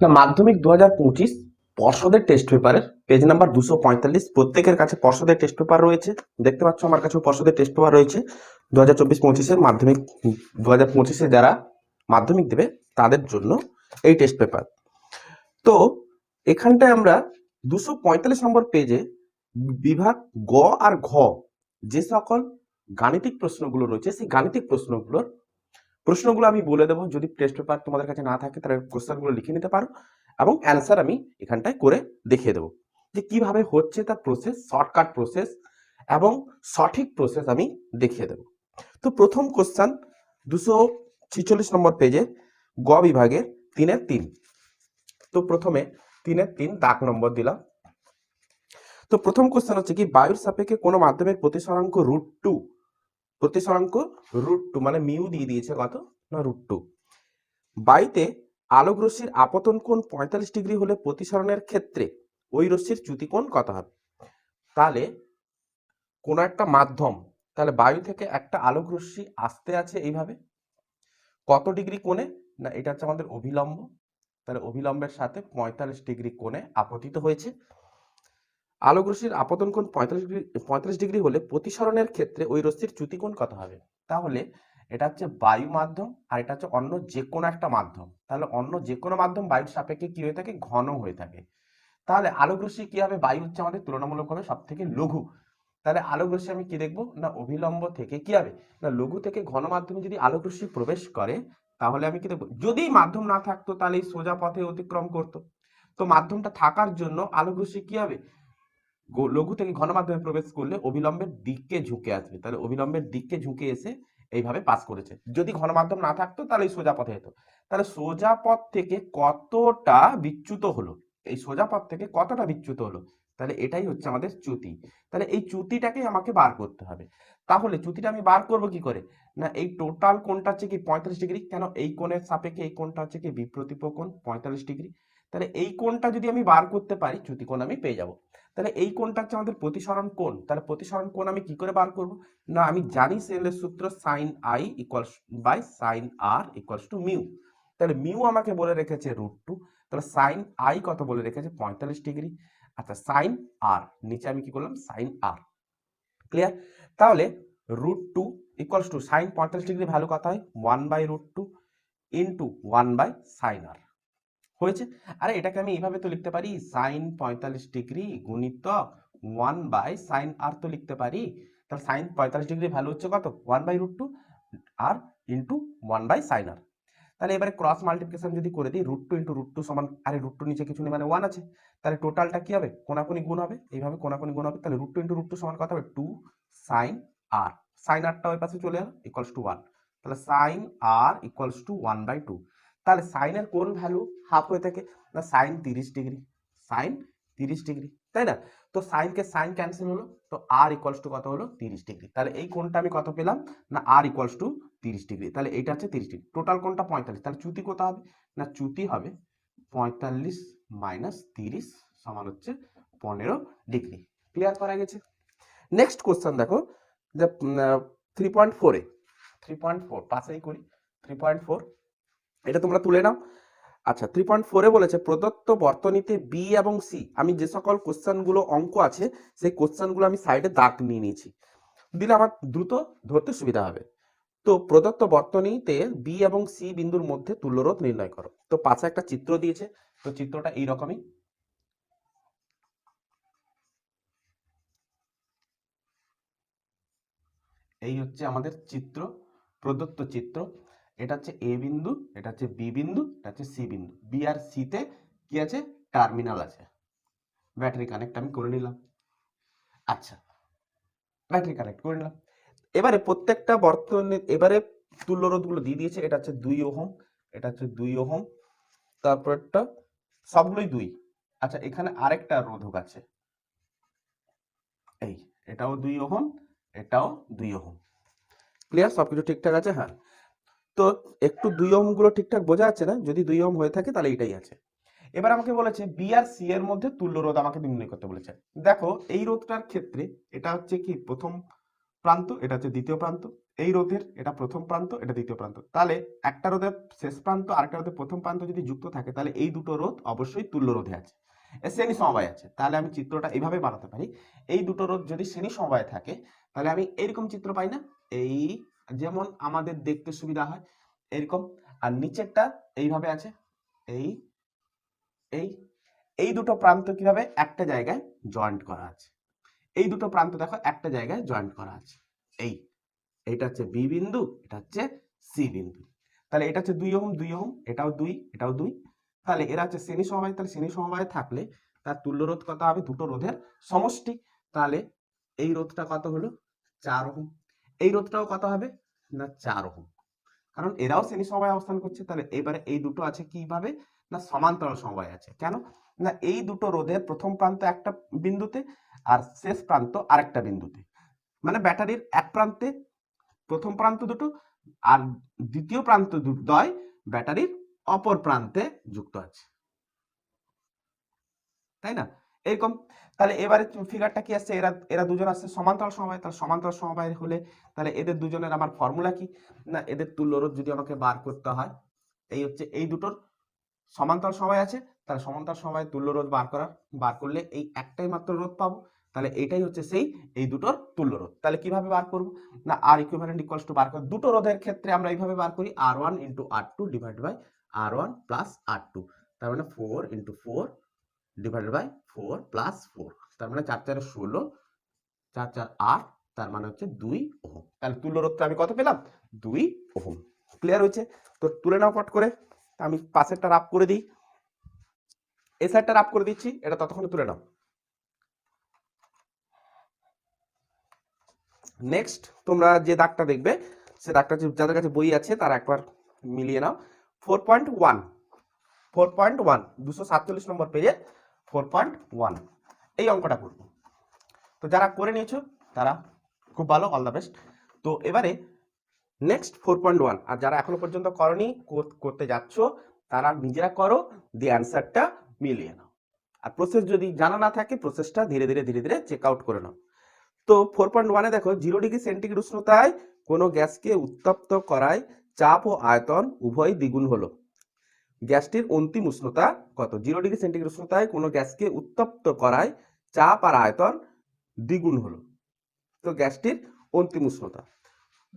না, মাধ্যমিক দু হাজার পঁচিশ পর্ষদের টেস্ট পেপারের পেজ নাম্বার দুশো পঁয়তাল্লিশ, প্রত্যেকের কাছে পর্ষদের টেস্ট পেপার রয়েছে। দেখতে পাচ্ছ আমার কাছেও পর্ষদের টেস্ট পেপার রয়েছে। দু হাজার চব্বিশ পঁচিশের মাধ্যমিক দু হাজার পঁচিশে যারা মাধ্যমিক দেবে, তাদের জন্য এই টেস্ট পেপার তো, এখানটায় আমরা দুশো পঁয়তাল্লিশ নম্বর পেজে বিভাগ গ আর ঘ যে সকল গাণিতিক প্রশ্নগুলো রয়েছে, সেই গাণিতিক প্রশ্নগুলোর প্রশ্নগুলো আমি বলে দেবো। যদি টেস্ট পেপার তোমাদের কাছে না থাকে, তাহলে কোশ্চেনগুলো লিখে নিতে পারো এবং অ্যান্সার আমি এখানটায় করে দেখিয়ে দেবো। যে কীভাবে হচ্ছে তার প্রসেস শর্টকাট প্রসেস এবং সঠিক প্রসেস আমি দেখিয়ে দেবো। তো প্রথম কোশ্চেন দুশো ছিচল্লিশ নম্বর পেজে গ বিভাগের তিনের তিন। তো প্রথমে তিনের তিন দাগ নম্বর দিলাম। তো প্রথম কোশ্চেন হচ্ছে কি, বায়ুর সাপেক্ষে কোনো মাধ্যমের প্রতিসরাঙ্ক রুট টু প্রতিসরাঙ্ক রুট টু মানে মিউ দিয়ে দিয়েছে কত? না রুট টু বায়ুতে আলোক রশ্মির আপতন কোণ পঁয়তাল্লিশ ডিগ্রি হলে প্রতিসরণের ক্ষেত্রে ওই রশ্মির চ্যুতি কোণ কত হবে? তাহলে কোনো একটা মাধ্যম, তাহলে বায়ু থেকে একটা আলোক রশ্মি আসতে আছে এইভাবে। কত ডিগ্রি কোণে? না, এটা হচ্ছে আমাদের অভিলম্ব। তাহলে অভিলম্বের সাথে পঁয়তাল্লিশ ডিগ্রি কোণে আপতিত হয়েছে। আলোক রশ্মির আপতন কোণ পঁয়তাল্লিশ ডিগ্রি ডিগ্রি হলে প্রতিসরণের ক্ষেত্রে ওই রশ্মির চ্যুতি কোণ কত হবে? তাহলে এটা হচ্ছে বায়ু মাধ্যম আর এটা হচ্ছে অন্য যে কোনো একটা মাধ্যম। তাহলে অন্য যে কোনো মাধ্যম বায়ুর সাপেক্ষে কি হয়ে থাকে? ঘন হয়ে থাকে। তাহলে আলোক রশ্মি কি হবে? বায়ু হচ্ছে আমাদের তুলনামূলকভাবে সব থেকে লঘু। তাহলে আলোক রশ্মি আমি কি দেখব? না, অভিলম্ব থেকে কি হবে? না, লঘু থেকে ঘন মাধ্যমে যদি আলোক রশ্মি প্রবেশ করে, তাহলে আমি কি দেখব? যদি মাধ্যম না থাকতো, তাহলে সোজা পথে অতিক্রম করতো। তো মাধ্যমটা থাকার জন্য আলোক রশ্মি কি হবে? লঘু থেকে ঘন মাধ্যমে প্রবেশ করলে অবিলম্বের দিককে ঝুঁকে আসবে। তাহলে অবিলম্বের দিককে ঝুঁকে এসে এইভাবে পাস করেছে। যদি ঘন মাধ্যম না থাকতো, তাহলে সোজা পথে যেত। তাহলে সোজা পথ থেকে কতটা বিচ্যুত হলো? এই সোজা পথ থেকে কতটা বিচ্যুত হলো? তাহলে এটাই হচ্ছে আমাদের চ্যুতি। তাহলে এই চ্যুতিটাকে আমাকে বার করতে হবে। তাহলে চ্যুতিটা আমি বার করব কি করে? না, এই টোটাল কোণটা হচ্ছে কি পঁয়তাল্লিশ ডিগ্রি? কেন এই কোণের সাপেক্ষে এই কোণটা হচ্ছে কি বিপ্রতিপ কোণ? পঁয়তাল্লিশ ডিগ্রি। তাহলে এই কোণটা যদি আমি বার করতে পারি, চ্যুতি কোণ আমি পেয়ে যাব। তাহলে এই কোণটা হচ্ছে আমাদের প্রতিসরণ কোণ। তাহলে প্রতিসরণ কোণ আমি কি করে বার করব? না, আমি জানি সেলের সূত্র sine i equals by sine r equals to mu তাহলে মিউ আমাকে বলে রেখেছে রুট টু তাহলে সাইন আই কত বলে রেখেছে? পঁয়তাল্লিশ ডিগ্রি আচ্ছা সাইন আর নিচে আমি কি করলাম? সাইন আর ক্লিয়ার তাহলে root two equals to sine পঁয়তাল্লিশ ডিগ্রি ভ্যালু কত হয়? One by root two into one by sine r হয়েছে। আরে, এটাকে আমি এইভাবে তো লিখতে পারি সাইন পঁয়তাল্লিশ ডিগ্রি গুণিতক ওয়ান বাই সাইন আর তো লিখতে পারি। তাহলে সাইন পঁয়তাল্লিশ ডিগ্রি ভ্যালু হচ্ছে কত? One by root two R into one by sine r তাহলে এবারে ক্রস মাল্টিপ্লিকেশন যদি করে দিই root two into root two সমান, আরে রুট টু নিচে কিছু নেই মানে ওয়ান আছে। তাহলে টোটালটা কি হবে? কোনাকুনি গুণ হবে। এইভাবে কোনাকুনি গুণ হবে, তাহলে root two into root two সমান কত হবে? টু সাইন আর সাইন আরটা ওই পাশে চলে এলো ইকুয়ালস টু ওয়ান তাহলে sine r equals to one by two তাহলে সাইনের কোন ভ্যালু হাফ হয়ে থাকে? না সাইন তিরিশ ডিগ্রি সাইন তিরিশ ডিগ্রি তাই না? তো সাইনকে সাইন ক্যান্সেল হলো, তো আর ইকুয়ালস টু কত হলো? তিরিশ ডিগ্রি তাহলে এই কোণটা আমি কত পেলাম? না আর ইকুয়ালস টু তিরিশ ডিগ্রি তাহলে এইটা হচ্ছে তিরিশ ডিগ্রি টোটাল কোণটা পঁয়তাল্লিশ। তাহলে চ্যুতি কত হবে? না, চ্যুতি হবে পঁয়তাল্লিশ মাইনাস তিরিশ সমান হচ্ছে পনেরো ডিগ্রি ক্লিয়ার করা গেছে? নেক্সট কোশ্চেন দেখো, যে থ্রি পয়েন্ট ফোরে থ্রি পয়েন্ট ফোর পাশেই করি। থ্রি পয়েন্ট ফোর এটা তোমরা তুলে নাও। আচ্ছা থ্রি পয়েন্ট ফোরে বলেছে, প্রদত্ত বর্তনীতে বি এবং সি আমি যে সকল কোশ্চেনগুলো অঙ্ক আছে, সেই কোশ্চেনগুলো আমি সাইডে দাগ নিয়ে নিয়েছি। দিলে আমার দ্রুত ধরতে সুবিধা হবে। তো প্রদত্ত বর্তনীতে বি এবং সি বিন্দুর মধ্যে তুল্যরোধ নির্ণয় করো। তো পাশে একটা চিত্র দিয়েছে, তো চিত্রটা এইরকমই। এই হচ্ছে আমাদের চিত্র, প্রদত্ত চিত্র। এটা হচ্ছে এ বিন্দু, এটা হচ্ছে বি বিন্দু, এটা হচ্ছে সি বিন্দু। বি আর সিতে কি আছে? টার্মিনাল আছে। ব্যাটারি কানেক্ট আমি করে নিলাম। আচ্ছা ব্যাটারি কানেক্ট করে নিলাম। এবারে প্রত্যেকটা বর্তমানে এবারে তুল্যরোধগুলো দিয়ে দিয়েছে, এটা হচ্ছে দুই ওহম, এটা হচ্ছে দুই ওহম তারপরটা সবগুলোই দুই। আচ্ছা এখানে আরেকটা রোধক আছে। এই, এটাও দুই ওহম, এটাও দুই ওহম। ক্লিয়ার সবকিছু ঠিকঠাক আছে? হ্যাঁ। তো একটু দুই ওহমগুলো ঠিকঠাক বোঝা যাচ্ছে না, যদি দুই ওহম হয়ে থাকে তাহলে এটাই আছে। এবার আমাকে বলেছে বি আর সি এর মধ্যে তুল্য রোধ আমাকে নির্ণয় করতে বলেছে। দেখো, এই রোধটার ক্ষেত্রে এটা হচ্ছে কি প্রথম প্রান্ত, এটা হচ্ছে দ্বিতীয় প্রান্ত। এই রোধের এটা প্রথম প্রান্ত, এটা দ্বিতীয় প্রান্ত। তাহলে একটা রোধের শেষ প্রান্ত, আরেকটা রোধের প্রথম প্রান্ত যদি যুক্ত থাকে, তাহলে এই দুটো রোধ অবশ্যই তুল্য রোধে আছে। শ্রেণি সমবায় আছে। তাহলে আমি চিত্রটা এইভাবে বানাতে পারি। এই দুটো রোধ যদি শ্রেণি সমবায় থাকে, তাহলে আমি এরকম চিত্র পাই না। এই যেমন আমাদের দেখতে সুবিধা হয়, এরকম। আর নিচেরটা এইভাবে আছে, এই এই এই দুটো প্রান্ত কীভাবে? একটা জায়গায় জয়েন্ট করা আছে। এই দুটো প্রান্ত দেখো, একটা জায়গায় জয়েন্ট করা আছে। এই এটা হচ্ছে বি বিন্দু, এটা হচ্ছে সি বিন্দু। তাহলে এটা হচ্ছে দুই ওহম দুই ওহম, এটাও দুই এটাও দুই। তাহলে এরা হচ্ছে শ্রেণি সমবায়, তাহলে শ্রেণি সমবায় থাকলে তার তুল্য রোধ কত হবে? দুটো রোধের সমষ্টি। তাহলে এই রোধটা কত হলো? চার ওহম। এই রোধটাও কত হবে? না, চার ওহম। কারণ এরাও শ্রেণি সমবায় অবস্থান করছে, তাহলে এবারে এই দুটো আছে কীভাবে? না, সমান্তরাল সমবায় আছে। কেন? না, এই দুটো রোধের প্রথম প্রান্ত একটা বিন্দুতে আর শেষ প্রান্ত আরেকটা বিন্দুতে। মানে ব্যাটারির এক প্রান্তে প্রথম প্রান্ত দুটো আর দ্বিতীয় প্রান্ত দ্বয় ব্যাটারির অপর প্রান্তে যুক্ত আছে। তাই না? এরকম তাহলে এবারে ফিগারটা কি আসছে এরা এরা দুজন আসছে সমান্তরাল সমবায়, তাহলে সমান্তরাল সমবায় হলে তাহলে এদের দুজনের আমার ফর্মুলা কি? না, এদের তুল্যরোধ যদি আমাকে বার করতে হয়, এই হচ্ছে, এই দুটোর সমান্তরাল সময় আছে, তাহলে সমান্তরাল সময় তুল্যরোধ বার করার, বার করলে এই একটাই মাত্র রোধ পাবো, তাহলে এইটাই হচ্ছে সেই, এই দুটোর তুল্যরোধ তাহলে কীভাবে বার করব? না আর ইকুইভ্যালেন্ট ইকুয়ালস টু বার কর, দুটো রোধের ক্ষেত্রে আমরা এইভাবে বার করি r one into r two divide by r one plus r two তার মানে four into four divided by four plus four তার মানে চার চারে ষোলো, চার চার আট, তার মানে হচ্ছে দুই ওহম। তাহলে তুল্যরোধটা আমি কত পেলাম? দুই ওহম। ক্লিয়ার হয়েছে? তো তুলে নাও পট করে। আমি পাশেরটা রাপ করে দিই। এই সাইডটা রাপ করে দিচ্ছি, এটা ততক্ষণে তুলে নাও। নেক্সট তোমরা যে দাগটা দেখবে, সে দাগটা যাদের কাছে বই আছে, তারা একবার মিলিয়ে নাও। Four point one four point one দুশো সাতচল্লিশ নম্বর পেজে ফোর পয়েন্ট ওয়ান এই অঙ্কটা করব। তো যারা করে নিয়েছো, তারা খুব ভালো অল দ্য বেস্ট তো এবারে নেক্সট ফোর পয়েন্ট ওয়ান আর যারা এখনও পর্যন্ত করনি, কর- করতে যাচ্ছ, তারা নিজেরা করো, দিয়ে অ্যান্সারটা মিলিয়ে নাও। আর প্রসেস যদি জানা না থাকে প্রসেসটা ধীরে ধীরে ধীরে ধীরে চেক আউট করে নাও। তো ফোর পয়েন্ট ওয়ানে দেখো জিরো ডিগ্রি সেন্টিগ্রেড উষ্ণতায় কোনো গ্যাসকে উত্তপ্ত করায় চাপ ও আয়তন উভয় দ্বিগুণ হলো। গ্যাসটির অন্তিম উষ্ণতা কত? জিরো ডিগ্রি সেন্টিগ্রেড উষ্ণতায় কোনো গ্যাসকে উত্তপ্ত করায় চাপ আর আয়তন দ্বিগুণ হলো। তো গ্যাসটির অন্তিম উষ্ণতা।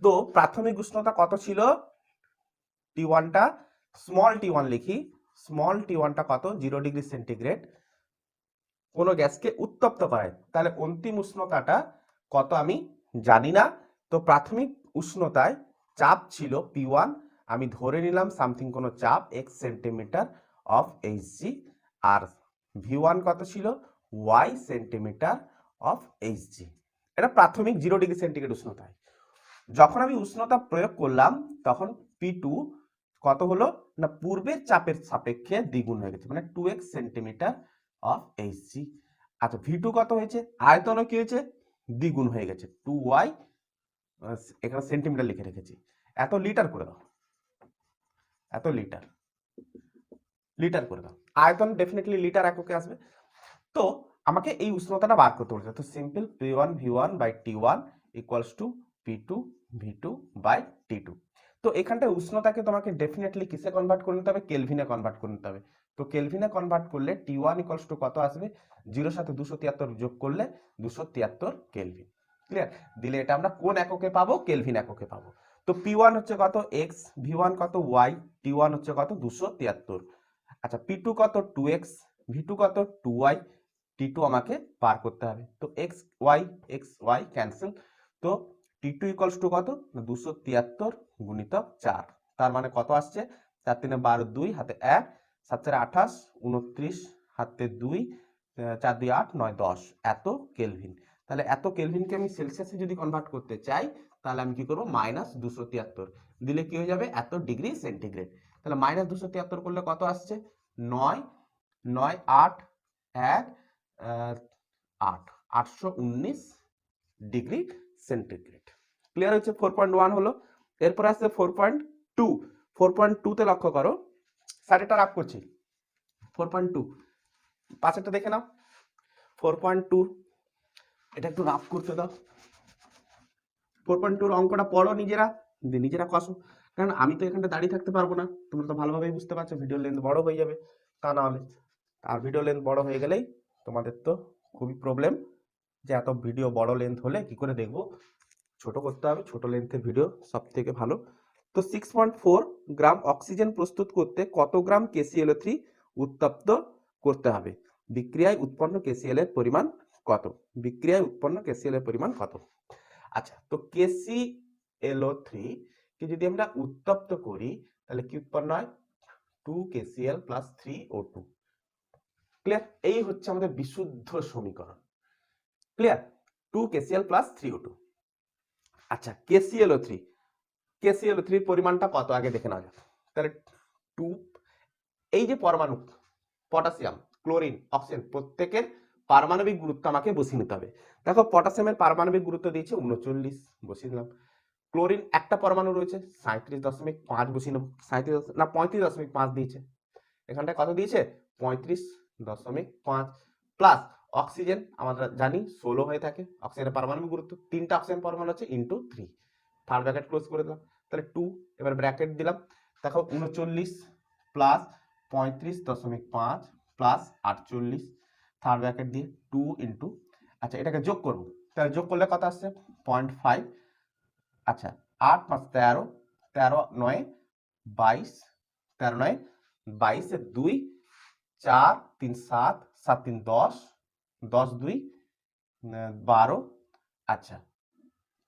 তো প্রাথমিক উষ্ণতা কত ছিল? টি। ওয়ানটা স্মল টি ওয়ান লিখি স্মল টি ওয়ানটা কত? জিরো ডিগ্রি সেন্টিগ্রেড কোনো গ্যাসকে উত্তপ্ত করায়। তাহলে অন্তিম উষ্ণতাটা কত আমি জানি না। তো প্রাথমিক উষ্ণতায় চাপ ছিল পি ওয়ান আমি ধরে নিলাম সামথিং কোনো চাপ এক্স সেন্টিমিটার অফ এইচজি আর ভি ওয়ান কত ছিল? ওয়াই সেন্টিমিটার অফ এইচজি এটা প্রাথমিক জিরো ডিগ্রি সেন্টিগ্রেড উষ্ণতায়। যখন আমি উষ্ণতা প্রয়োগ করলাম, তখন পি টু কত হলো? না, পূর্বের চাপের সাপেক্ষে দ্বিগুণ হয়ে গেছে মানে two X centimetre of HG আচ্ছা ভি টু কত হয়েছে? আয়তনও কি হয়েছে? দ্বিগুণ হয়ে গেছে। টু ওয়াই এখানে সেন্টিমিটার লিখে রেখেছি। এত লিটার করে দাও। এত লিটার লিটার করে দাও। আয়তন ডেফিনেটলি লিটার এককে আসবে। তো আমাকে এই উষ্ণতাটা বার করতে বলেছে। তো simple P one V one by T one equals to P two V two by T two তো এখানটায় উষ্ণতাকে তোমাকে ডেফিনেটলি কিসে কনভার্ট করে নিতে হবে? কেলভিনে কনভার্ট করে নিতে হবে। তো কেলভিনে কনভার্ট করলে টি ওয়ান টু কত আসবে? জিরোর সাথে দুশো তিয়াত্তর যোগ করলে দুশো তিয়াত্তর কেলভিন ক্লিয়ার দিলে এটা আমরা কোন এককে পাবো? কেলভিন এককে পাবো। তো পি ওয়ান হচ্ছে কত? এক্স ভি ওয়ান কত? ওয়াই টি ওয়ান হচ্ছে কত? দুশো তিয়াত্তর। আচ্ছা পি টু কত? টু এক্স ভি টু কত? টু ওয়াই টি টু আমাকে পার করতে হবে। তো x y x y cancel তো টি টু ইকলস টু কত? দুশো তিয়াত্তর গুণিতক চার। তার মানে কত আসছে? চার তিনে বারো দুই, হাতে এক। সাত চারে আঠাশ উনত্রিশ হাতে দুই চার দুই আট, নয় দশ। এত কেলভিন তাহলে এত কেলভিনকে আমি সেলসিয়াসে যদি কনভার্ট করতে চাই তাহলে আমি কি করব? মাইনাস দুশো তিয়াত্তর। দিলে কি হয়ে যাবে? এত ডিগ্রি সেন্টিগ্রেড তাহলে মাইনাস দুশো তিয়াত্তর করলে কত আসছে? নয়। নয়, আট, এক আট। আটশো উনিশ ডিগ্রি সেন্টিগ্রেড ক্লিয়ার হচ্ছে ফোর পয়েন্ট ওয়ান হলো। এরপর আসছে four point two four point টুতে লক্ষ্য করো। সাড়েটা রাফ করছি। ফোর পয়েন্ট টু পাঁচেরটা দেখে নাও। ফোর পয়েন্ট টু এটা একটু রাফ করতে দাও। ফোর পয়েন্ট টুর অঙ্কটা পড়ো নিজেরা নিজেরা কষো। কারণ আমি তো এখানটা দাঁড়িয়ে থাকতে পারব না, তোমরা তো ভালোভাবেই বুঝতে পারছ ভিডিও লেন্থ বড় হয়ে যাবে। তা না হলে, আর ভিডিও লেন্থ বড় হয়ে গেলেই তোমাদের তো খুবই প্রবলেম যে এত ভিডিও বড় লেন্থ হলে কি করে দেখব? ছোট করতে হবে, ছোট লেন্থের ভিডিও সব থেকে ভালো। তো six point four gram oxygen প্রস্তুত করতে কত গ্রাম কেসিএলও থ্রি উত্তপ্ত করতে হবে? বিক্রিয়ায় উৎপন্ন কেসিএল এর পরিমাণ কত? বিক্রিয়ায় উৎপন্ন কেসিএল এর পরিমাণ কত? আচ্ছা তো কেসিএলও থ্রি কে যদি আমরা উত্তপ্ত করি, তাহলে কি উৎপন্ন হয়? Two KCL plus three O two clear এই হচ্ছে আমাদের বিশুদ্ধ সমীকরণ। Clear two KCL plus three O two আচ্ছা কেসিএলও থ্রি কেসিএলও থ্রির পরিমাণটা কত? আগে দেখে নেওয়া যাক। তাহলে টু এই যে পরমাণু পটাশিয়াম ক্লোরিন অক্সিজেন প্রত্যেকের পারমাণবিক গুরুত্ব আমাকে বসিয়ে নিতে হবে। দেখো পটাশিয়ামের পারমাণবিক গুরুত্ব দিয়েছে উনচল্লিশ, বসিয়ে দিলাম। ক্লোরিন একটা পরমাণু রয়েছে সাঁত্রিশ দশমিক পাঁচ বসিয়ে নেব। সাঁত্রিশ না, পঁয়ত্রিশ দশমিক পাঁচ দিয়েছে। এখানটায় কত দিয়েছে? পঁয়ত্রিশ দশমিক পাঁচ। প্লাস অক্সিজেন আমরা জানি ষোলো হয়ে থাকে অক্সিজেনের পারমাণবিক গুরুত্ব। তিনটা অক্সিজেন পরমাণু আছে into three third bracket close করে দিলাম। তাহলে টু এবার ব্র্যাকেট দিলাম। দেখো, উনচল্লিশ প্লাস পঁয়ত্রিশ দশমিক পাঁচ প্লাস আটচল্লিশ। থার্ড ব্র্যাকেট দিয়ে টু ইন্টু আচ্ছা এটাকে যোগ করব। তাহলে যোগ করলে কত আসছে? পয়েন্ট ফাইভ আচ্ছা আট পাঁচ তেরো তেরো নয়, বাইশ, তেরো নয়, বাইশে দুই, চার, তিন সাত সাত তিন দশ দশ দুই বারো। আচ্ছা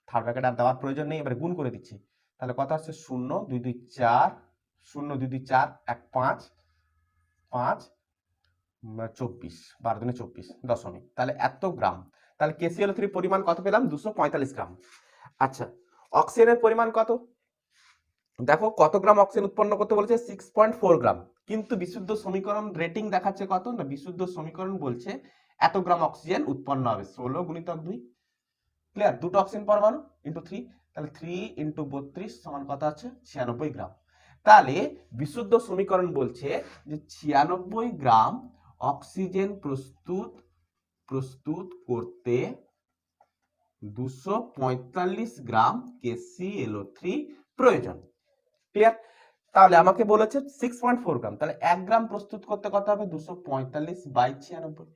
থার্ড ব্র্যাকেট আর দেওয়ার প্রয়োজন নেই, এবার গুণ করে দিচ্ছি। তাহলে কত আসছে? শূন্য, দুই দুই চার, শূন্য, দুই দুই চার, এক পাঁচ পাঁচ চব্বিশ, বারো দিনে চব্বিশ, দশমিক। তাহলে এত গ্রাম। তাহলে কেসিএল থ্রি পরিমাণ কত পেলাম? দুশো পঁয়তাল্লিশ গ্রাম। আচ্ছা অক্সিজেনের পরিমাণ কত? দেখো, কত গ্রাম অক্সিজেন উৎপন্ন করতে বলেছে? Six point four gram. কিন্তু বিশুদ্ধ সমীকরণ রেটিং দেখাচ্ছে কত? না, বিশুদ্ধ সমীকরণ বলছে এত গ্রাম অক্সিজেন উৎপন্ন হবে। ষোলো গুণিতক দুই। ক্লিয়ার দুটো অক্সিজেন পরমাণু ইন্টু থ্রি তাহলে থ্রি ইন্টু বত্রিশ সমান কত আছে? ছিয়ানব্বই গ্রাম। তাহলে বিশুদ্ধ সমীকরণ বলছে যে ছিয়ানব্বই গ্রাম অক্সিজেন প্রস্তুত প্রস্তুত করতে দুশো গ্রাম কেসিএলও থ্রি প্রয়োজন। ক্লিয়ার তাহলে আমাকে বলেছে সিক্স পয়েন্ট ফোর গ্রাম। তাহলে এক গ্রাম প্রস্তুত করতে কত হবে? দুশো পঁয়তাল্লিশ বাই ছিয়ানব্বই।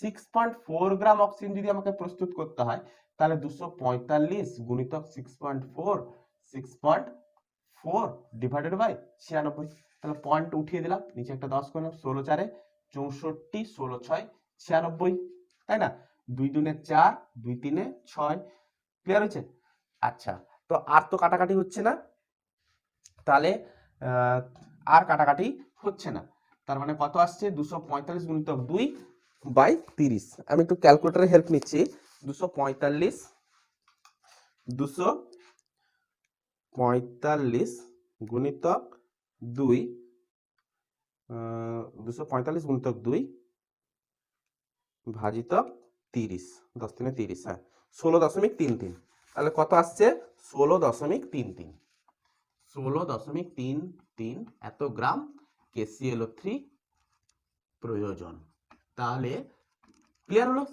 Six point four gram oxygen যদি আমাকে প্রস্তুত করতে হয়, তাহলে দুশো পঁয়তাল্লিশ গুণিতক six point four six point four divided by ছিয়ানব্বই। তাহলে পয়েন্ট উঠিয়ে দিলাম, নিচে একটা দশ করলাম, ষোলো চারে চৌষট্টি, ষোলো, ছয়, ছিয়ানব্বই, তাই না? দুই দুনে চার, দুই তিনে ছয় ক্লিয়ার হয়েছে? আচ্ছা তো আর তো কাটাকাটি হচ্ছে না। তাহলে আর কাটাকাটি হচ্ছে না। তার মানে কত আসছে? দুশো পঁয়তাল্লিশ গুণিতক দুই বাই তিরিশ। আমি একটু ক্যালকুলেটারের হেল্প নিচ্ছি। দুশো পঁয়তাল্লিশ দুশো পঁয়তাল্লিশ গুণিতক দুই দুশো পঁয়তাল্লিশ গুণিতক দুই ভাজিতক তিরিশ, দশ তিনে তিরিশ হ্যাঁ ষোলো দশমিক তিন তিন। তাহলে কত আসছে? ষোলো দশমিক তিন তিন। ষোলো দশমিক তিন তিন এত গ্রাম কেসিএলও থ্রি প্রয়োজন। তাহলে ক্লিয়ার হলো?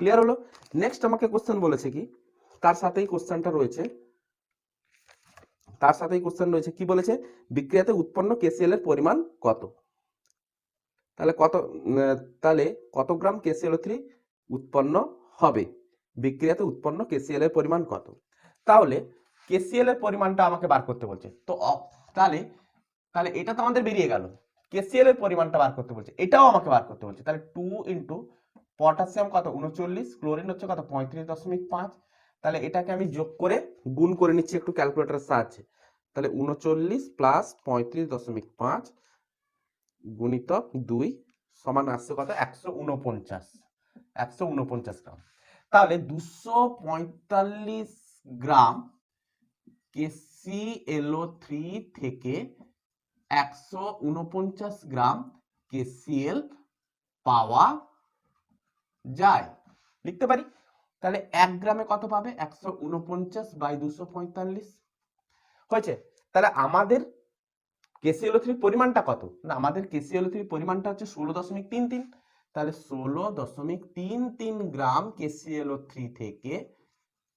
ক্লিয়ার হলো? নেক্সট আমাকে কোশ্চেন বলেছে কি? তার সাথেই কোশ্চেনটা রয়েছে। তার সাথেই কোশ্চেন রয়েছে, কি বলেছে? বিক্রিয়াতে উৎপন্ন কেসিএল এর পরিমাণ কত? তাহলে কত তাহলে কত গ্রাম কেসিএল থ্রি উৎপন্ন হবে? বিক্রিয়াতে উৎপন্ন কেসিএল এর পরিমাণ কত? তাহলে কেসিএল এর পরিমাণটা আমাকে বার করতে বলছে। তো তাহলে তাহলে এটা তো আমাদের বেরিয়ে গেল। কেসিএল এর পরিমাণটা বার করতে বলছে। এটাও আমাকে বার করতে বলছে। তাহলে টু ইন্টু পটাশিয়াম কত? উনচল্লিশ ক্লোরিন হচ্ছে কত? পঁয়ত্রিশ দশমিক পাঁচ। তাহলে এটাকে আমি যোগ করে গুণ করে নিচ্ছি একটু ক্যালকুলেটরের সাহায্যে। তাহলে উনচল্লিশ প্লাস পঁয়ত্রিশ দশমিক পাঁচ গুণিতক দুই সমান আসছে কত? একশো উনপঞ্চাশ। একশো উনপঞ্চাশ গ্রাম। তাহলে দুশো পঁয়তাল্লিশ গ্রাম কেসিএলও থ্রি থেকে একশো উনপঞ্চাশ গ্রাম কেসিএল পাওয়া যায়। লিখতে পারি? তাহলে এক গ্রামে কত পাবে? একশো উনপঞ্চাশ বাই দুশো পঁয়তাল্লিশ। হয়েছে? তাহলে আমাদের কেসিএলও থ্রির পরিমাণটা কত? না, আমাদের কেসিএলও থ্রির পরিমাণটা হচ্ছে ষোলো দশমিক তিন তিন। তাহলে ষোলো দশমিক তিন তিন গ্রাম কেসিএলও থ্রি থেকে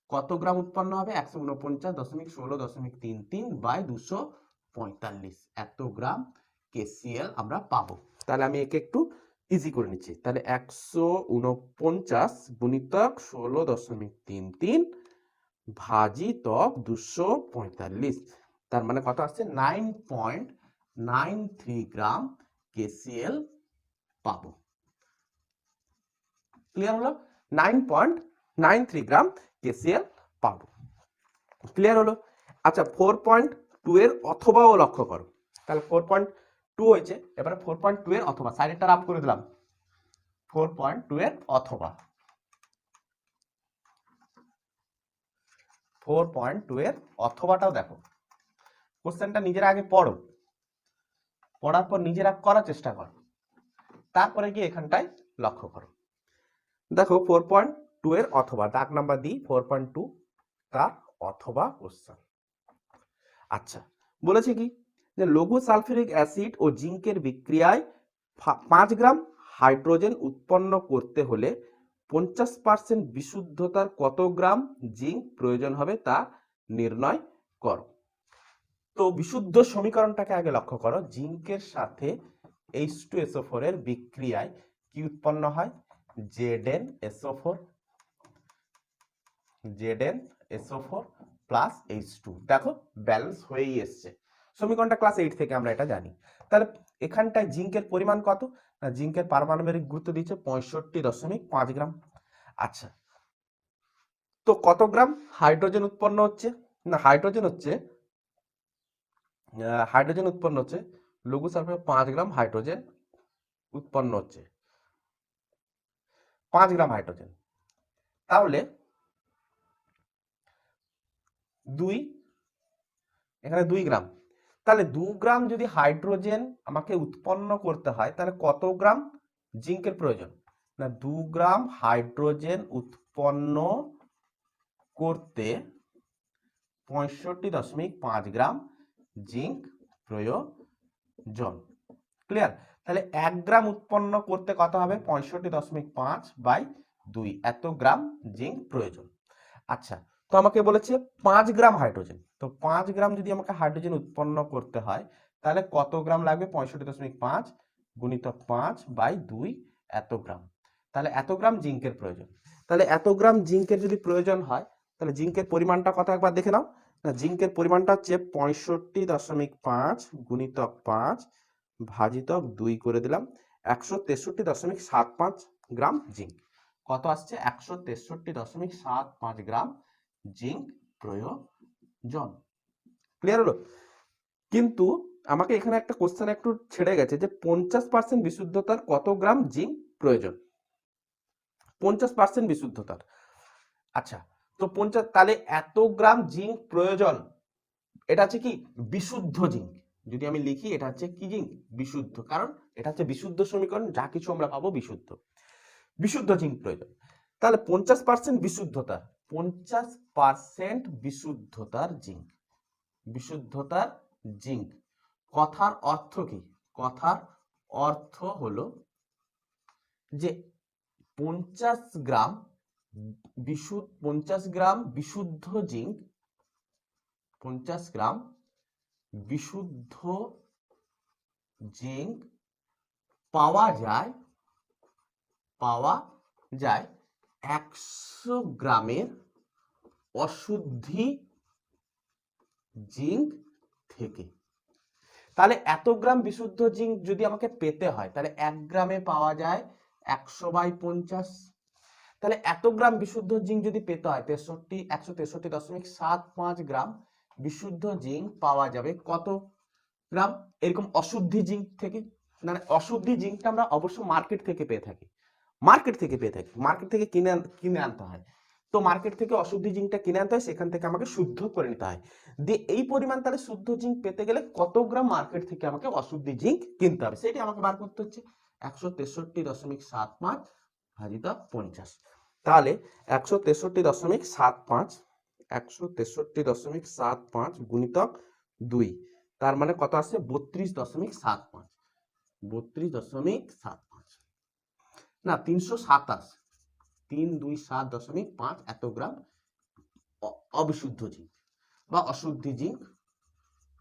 কত গ্রাম উৎপন্ন হবে? একশো উনপঞ্চাশ দশমিক ষোলো দশমিক তিন তিন বাই দুশো পঁয়তাল্লিশ। এত গ্রাম কেসিএল আমরা পাবো। তাহলে আমি একে একটু ইজি করে নিচ্ছি। তাহলে একশো উনপঞ্চাশ গুণিতক ষোলো দশমিক তিন তিন ভাজি ভাজিতক দুশো পঁয়তাল্লিশ। তার মানে কত আসছে? Nine point nine three gram KCl পাবো। ক্লিয়ার হলো? Nine point nine three gram KCl পাবো। ক্লিয়ার হলো? আচ্ছা ফোর পয়েন্ট টু এর অথবাও লক্ষ্য করো। তাহলে ফোর পয়েন্ট টু হয়েছে, এবারে ফোর পয়েন্ট টু এর অথবা সাইডেরটা আপ করে দিলাম। ফোর পয়েন্ট টু এর অথবা। ফোর পয়েন্ট টু এর অথবাটাও দেখো। কোশ্চেনটা নিজেরা আগে পড়ো। পড়ার পর নিজেরা করার চেষ্টা করো। তারপরে গিয়ে এখানটায় লক্ষ্য করো। দেখো ফোর পয়েন্ট টু এর অথবা, দাগ নাম্বার দিই ফোর পয়েন্ট টু তার অথবা কোশ্চেন আচ্ছা বলেছে কি? যে লঘু সালফিউরিক অ্যাসিড ও জিঙ্কের বিক্রিয়ায় পাঁচ গ্রাম হাইড্রোজেন উৎপন্ন করতে হলে পঞ্চাশ পার্সেন্ট বিশুদ্ধতার কত গ্রাম জিঙ্ক প্রয়োজন হবে তা নির্ণয় করো। তো বিশুদ্ধ সমীকরণটাকে আগে লক্ষ্য করো। জিঙ্কের সাথে এইচ টু এসও ফোর এর বিক্রিয়ায় কি উৎপন্ন হয়? Z N SO four Z N SO plus H two দেখো ব্যালেন্স হয়েই এসছে। সমীকরণটা ক্লাস এইট থেকে আমরা এটা জানি। তাহলে এখানটায় জিঙ্কের পরিমাণ কত? না জিঙ্কের পারমাণবিক গুরুত্ব দিচ্ছে পঁয়ষট্টি দশমিক পাঁচ গ্রাম। আচ্ছা। তো কত গ্রাম? হাইড্রোজেন উৎপন্ন হচ্ছে? না, হাইড্রোজেন হচ্ছে হাইড্রোজেন উৎপন্ন হচ্ছে, লঘু সালফার পাঁচ গ্রাম হাইড্রোজেন উৎপন্ন হচ্ছে। পাঁচ গ্রাম হাইড্রোজেন। তাহলে দুই, এখানে দুই গ্রাম। তাহলে দু গ্রাম যদি হাইড্রোজেন আমাকে উৎপন্ন করতে হয়, তাহলে কত গ্রাম? জিঙ্কের প্রয়োজন। না, দু গ্রাম হাইড্রোজেন উৎপন্ন করতে পঁয়ষট্টি দশমিক পাঁচ গ্রাম জিঙ্ক প্রয়োজন। ক্লিয়ার? তাহলে এক গ্রাম উৎপন্ন করতে কত হবে? পঁয়ষট্টি দশমিক পাঁচ বাই দুই। এত গ্রাম জিঙ্ক প্রয়োজন। আচ্ছা তো আমাকে বলেছে পাঁচ গ্রাম হাইড্রোজেন। তো পাঁচ গ্রাম যদি আমাকে হাইড্রোজেন উৎপন্ন করতে হয়, তাহলে কত গ্রাম লাগবে? পঁয়ষট্টি দশমিক পাঁচ গুণিত পাঁচ বাই দুই এত গ্রাম। তাহলে এত গ্রাম জিঙ্কের প্রয়োজন। তাহলে এত গ্রাম জিঙ্কের যদি প্রয়োজন হয়, তাহলে জিঙ্কের পরিমাণটা কত একবার দেখে নাও। না, জিঙ্কের পরিমাণটা হচ্ছে পঁয়ষট্টি দশমিক পাঁচ গুণিতক পাঁচ ভাজিতক দুই করে দিলাম, একশো তেষট্টি দশমিক সাত পাঁচ গ্রাম জিঙ্ক। কত আসছে? একশো তেষট্টি দশমিক সাত পাঁচ গ্রাম জিঙ্ক প্রয়োজন। ক্লিয়ার হলো? কিন্তু আমাকে এখানে একটা কোশ্চেন একটু ছেড়ে গেছে যে পঞ্চাশ পার্সেন্ট বিশুদ্ধতার কত গ্রাম জিঙ্ক প্রয়োজন? পঞ্চাশ পার্সেন্ট বিশুদ্ধতার। আচ্ছা তো পঞ্চাশ তাহলে এত গ্রাম জিঙ্ক প্রয়োজন? এটা হচ্ছে কি? বিশুদ্ধ জিঙ্ক। যদি আমি লিখি, এটা হচ্ছে কি জিঙ্ক? বিশুদ্ধ। কারণ এটা হচ্ছে বিশুদ্ধ সমীকরণ, যা কিছু আমরা পাবো বিশুদ্ধ। বিশুদ্ধ জিঙ্ক প্রয়োজন। তাহলে পঞ্চাশ পার্সেন্ট বিশুদ্ধতা পঞ্চাশ পার্সেন্ট বিশুদ্ধতার জিঙ্ক। বিশুদ্ধতার জিঙ্ক। কথার অর্থ কি? কথার অর্থ হলো যে পঞ্চাশ গ্রাম বিশুদ্ধ পঞ্চাশ গ্রাম বিশুদ্ধ জিঙ্ক, পঞ্চাশ গ্রাম বিশুদ্ধ জিঙ্ক পাওয়া যায় পাওয়া যায় একশো গ্রামের অশুদ্ধি জিঙ্ক থেকে। তাহলে এত গ্রাম বিশুদ্ধ জিঙ্ক যদি আমাকে পেতে হয়, তাহলে এক গ্রামে পাওয়া যায় একশো বাই পঞ্চাশ। তাহলে এত গ্রাম বিশুদ্ধ জিঙ্ক যদি পেতে হয়, তেষট্টি, একশো তেষট্টি দশমিক সাত পাঁচ গ্রাম বিশুদ্ধ জিঙ্ক পাওয়া যাবে কত গ্রাম? এরকম অশুদ্ধি জিঙ্ক থেকে। মানে অশুদ্ধি জিঙ্কটা আমরা অবশ্য মার্কেট থেকে পেয়ে থাকি। মার্কেট থেকে পেয়ে থাকি। মার্কেট থেকে কিনে কিনে আনতে হয়। তো মার্কেট থেকে অশুদ্ধি জিঙ্কটা কিনে আনতে হয়, সেখান থেকে আমাকে শুদ্ধ করে নিতে হয়। দিয়ে এই পরিমাণ তাহলে শুদ্ধ জিঙ্ক পেতে গেলে কত গ্রাম মার্কেট থেকে আমাকে অশুদ্ধি জিঙ্ক কিনতে হবে? সেটি আমাকে বার করতে হচ্ছে। একশো তেষট্টি দশমিক সাত পাঁচ পঞ্চাশ। তাহলে একশো তেষট্টি দশমিক সাত পাঁচ, একশো তেষট্টি দশমিক সাত পাঁচ গুণিতক দুই। তার মানে কত আসছে বত্রিশ দশমিক সাত পাঁচ। বত্রিশ দশমিক সাত না, তিনশো সাতাশ। তিন দুই সাত দশমিক পাঁচ এত গ্রাম অবিশুদ্ধ জিঙ্ক বা অশুদ্ধি জিঙ্ক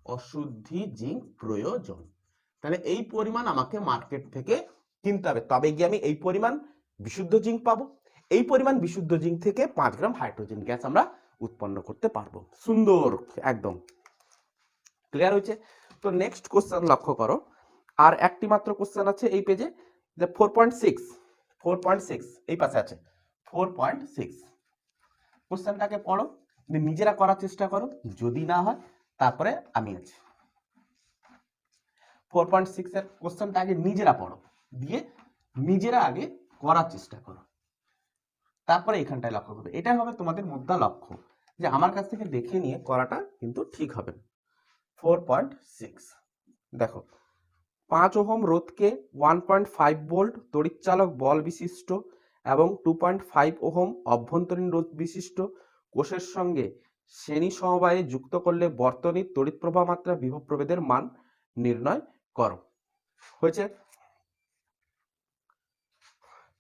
অশুদ্ধি জিঙ্ক প্রয়োজন। তাহলে এই পরিমাণ আমাকে মার্কেট থেকে কিনতে হবে। তবে গিয়ে আমি এই পরিমাণ বিশুদ্ধ জিঙ্ক পাবো। এই পরিমাণ বিশুদ্ধ জিঙ্ক থেকে পাঁচ গ্রাম হাইড্রোজেন গ্যাস আমরা উৎপন্ন করতে পারব। সুন্দর, একদম। ক্লিয়ার হয়েছে? তো নেক্সট কোশ্চেন লক্ষ্য করো। আর একটি মাত্র কোশ্চেন আছে এই পেজে যে four point six four point six এই পাশে আছে। ফোর পয়েন্ট সিক্স কোশ্চেনটাকে পড়ো নিজেরা করার চেষ্টা করো, যদি না হয়, তারপরে আমি আছি। ফোর পয়েন্ট সিক্স এর কোশ্চেনটা আগে নিজেরা পড়ো, দিয়ে নিজেরা আগে করার চেষ্টা করো। তারপরে এখানটায় লক্ষ্য করবে। এটাই হবে তোমাদের মুদ্রা লক্ষ্য, যে আমার কাছ থেকে দেখে নিয়ে করাটা কিন্তু ঠিক হবে ফোর পয়েন্ট সিক্স দেখো পাঁচ ওহম রোধকে ওয়ান পয়েন্ট ফাইভ ভোল্ট তড়িৎচালক বল বিশিষ্ট এবং টু পয়েন্ট ফাইভ ওহম অভ্যন্তরীণ রোধ বিশিষ্ট কোষের সঙ্গে শ্রেণি সমবায়ে যুক্ত করলে বর্তনীর তড়িৎ প্রবাহ মাত্রা বিভব প্রভেদের মান নির্ণয় করো। হয়েছে?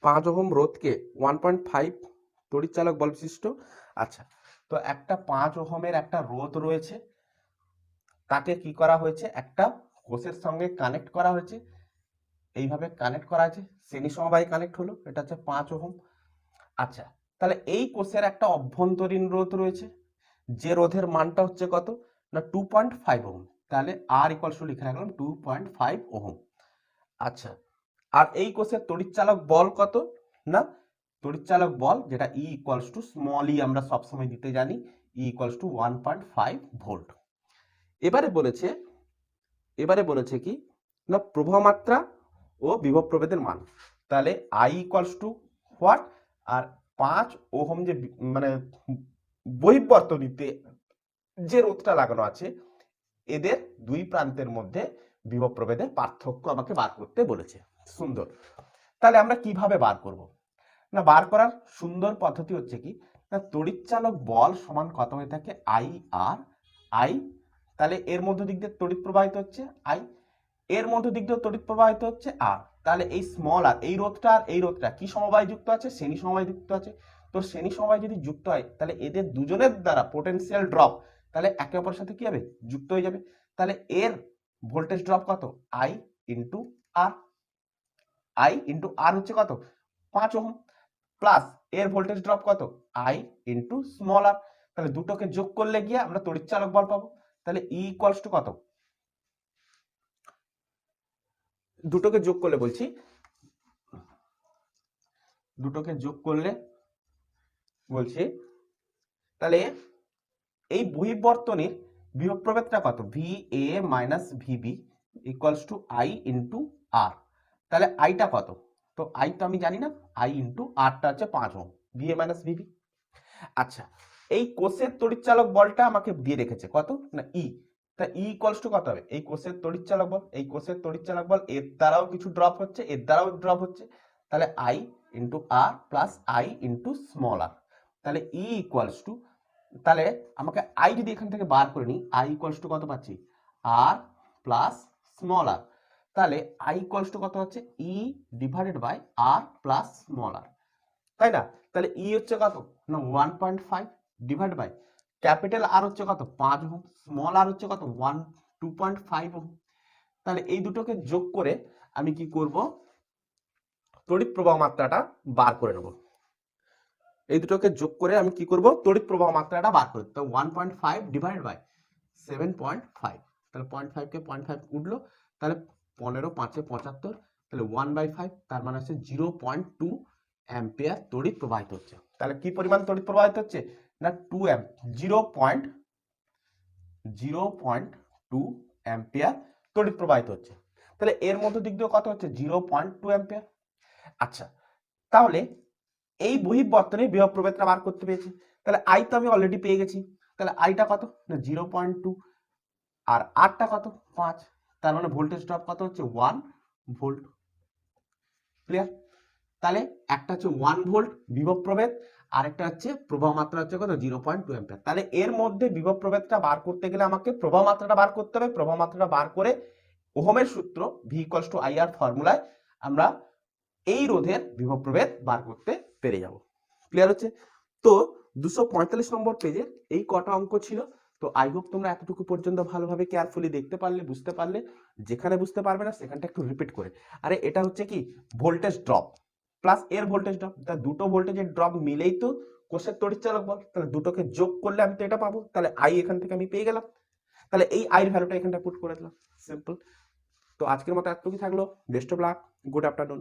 পাঁচ ওহম রোধকে ওয়ান পয়েন্ট ফাইভ তড়িৎচালক বল বিশিষ্ট। আচ্ছা তো একটা পাঁচ ওহমের একটা রোধ রয়েছে, তাকে কি করা হয়েছে? একটা কোষের সঙ্গে কানেক্ট করা হয়েছে। এইভাবে কানেক্ট করা আছে। শ্রেণি সমবায় কানেক্ট হলো। এটা হচ্ছে পাঁচ ওহম। আচ্ছা তাহলে এই কোষের একটা অভ্যন্তরীণ রোধ রয়েছে। যে রোধের মানটা হচ্ছে কত? না টু পয়েন্ট ফাইভ ওহম। তাহলে আর ইকুয়ালস টু লিখে রাখলাম টু পয়েন্ট ফাইভ ওহম। আচ্ছা আর এই কোষের তড়িৎচালক বল কত? না, তড়িৎচালক বল যেটা E equals to small E আমরা সবসময় দিতে জানি E equals to one point five volt এবারে বলেছে এবারে বলেছে কি? না প্রবাহ মাত্রা ও বিভব প্রভেদের মান। তাহলে I equals to what R পাঁচ ওহম যে মানে বহিবর্তনীতে যে রোধটা লাগানো আছে, এদের দুই প্রান্তের মধ্যে বিভব প্রভেদের পার্থক্য আমাকে বার করতে বলেছে। সুন্দর। তাহলে আমরা কীভাবে বার করব? না, বার করার সুন্দর পদ্ধতি হচ্ছে কি? না, তড়িৎচালক বল সমান কত হয়ে থাকে? আই আর আই তাহলে এর মধ্য দিক দিয়ে তড়িৎ প্রবাহিত হচ্ছে আই এর মধ্য দিক দিয়ে তড়িৎ প্রবাহিত হচ্ছে আর তাহলে এই স্মল আর এই রোধটা আর এই রোধটা কি সমবায় যুক্ত আছে? শ্রেণি সমবায় যুক্ত আছে। তো শ্রেণি সমবায় যদি যুক্ত হয়, তাহলে এদের দুজনের দ্বারা পোটেনশিয়াল ড্রপ তাহলে একে অপরের সাথে কি হবে? যুক্ত হয়ে যাবে। তাহলে এর ভোল্টেজ ড্রপ কত? I into R I into R হচ্ছে কত? পাঁচ ওহম। প্লাস এর ভোল্টেজ ড্রপ কত? আই ইন্টু স্মল আর তাহলে দুটোকে যোগ করলে গিয়ে আমরা তড়িৎচালক বল পাবো। তাহলে ই ইকুয়ালস টু কত? দুটোকে যোগ করলে বলছি, দুটোকে যোগ করলে বলছি, তাহলে এই বহিবর্তনীর বিভব প্রভেদটা কত V A minus VB equals to I into R তাহলে আইটা কত? তো আই তো আমি জানি না আই ইন্টু আরটা হচ্ছে পাঁচ ohm V A minus VB আচ্ছা এই কোষের তড়িৎচালক বলটা আমাকে দিয়ে রেখেছে। কত? না ই তা ই ইকুয়ালস টু কত হবে? এই কোষের তড়িৎচালক বল, এই কোষের তড়িৎচালক বল, এর দ্বারাও কিছু ড্রপ হচ্ছে, এর দ্বারাও ড্রপ হচ্ছে। তাহলে I into R plus I into small R তাহলে ই ইকুয়ালস টু তাহলে আমাকে আই যদি এখান থেকে বার করে নিই আই ইকুয়ালস টু কত পাচ্ছি? আর প্লাস স্মল আর তাহলে আই ইকুয়ালস টু কত হচ্ছে? E divided by R plus small R তাই না? তাহলে ই হচ্ছে কত? না one point five divide by capital R হচ্ছে কত? পাঁচ ওহম। স্মল আর হচ্ছে কত? One two point five ohm. তাহলে এই দুটোকে যোগ করে আমি কি করব? তড়িৎ প্রবাহ মাত্রাটা বার করে নেব। এই দুটোকে যোগ করে আমি কি করব? তড়িৎ প্রবাহ মাত্রাটা বার করে তো one point five divide by seven point five তাহলে পয়েন্ট ফাইভকে পয়েন্ট ফাইভ উঠল। তাহলে পনেরো, পাঁচে পঁচাত্তর। তাহলে ওয়ান বাই ফাইভ তার মানে হচ্ছে জিরো পয়েন্ট টু অ্যাম্পিয়ার তড়িৎ প্রবাহিত হচ্ছে। তাহলে কি পরিমাণ তড়িৎ প্রবাহিত হচ্ছে? না two zero point zero point two ampere তড়িৎ প্রবাহিত হচ্ছে। তাহলে এর মধ্যে দিক দিয়ে কত হচ্ছে? জিরো পয়েন্ট টু অ্যাম্পিয়ার আচ্ছা তাহলে এই বহিবর্তনে বিভব প্রভেদটা বার করতে পেরেছি। তাহলে আই তো আমি অলরেডি পেয়ে গেছি। তাহলে আইটা কত? না জিরো পয়েন্ট টু আর আরটা কত? পাঁচ। তার মানে ভোল্টেজ ড্রপ কত হচ্ছে? ওয়ান ভোল্ট ক্লিয়ার তাহলে একটা হচ্ছে ওয়ান ভোল্ট বিভব প্রভেদ, আরেকটা হচ্ছে প্রবাহ মাত্রা হচ্ছে কত? জিরো পয়েন্ট টু অ্যাম্পিয়ার তাহলে এর মধ্যে বিভব প্রভেদটা বার করতে গেলে আমাকে প্রবাহ মাত্রাটা বার করতে হবে। প্রবাহ মাত্রাটা বার করে ওহমের সূত্র V equals to I R ফর্মুলায় আমরা এই রোধের বিভব প্রভেদ বার করতে পেরে যাব। ক্লিয়ার হচ্ছে? তো দুশো পঁয়তাল্লিশ নম্বর পেজের এই কটা অঙ্ক ছিল। তো আই হোপ তোমরা এতটুকু পর্যন্ত ভালোভাবে কেয়ারফুলি দেখতে পারলে, বুঝতে পারলে, যেখানে বুঝতে পারবে না সেখানটা একটু রিপিট করে। আরে এটা হচ্ছে কি? ভোল্টেজ ড্রপ প্লাস এর ভোল্টেজ ড্রপ তাহলে দুটো ভোল্টেজের ড্রপ মিলেই তো কোষের তড়িৎচালক বল। তাহলে দুটোকে যোগ করলে আমি তো এটা পাবো। তাহলে আই এখান থেকে আমি পেয়ে গেলাম। তাহলে এই আইয়ের ভ্যালুটা এখানটা পুট করে দিলাম। সিম্পল তো আজকের মতো এতটুকুই থাকল। Best of luck good afternoon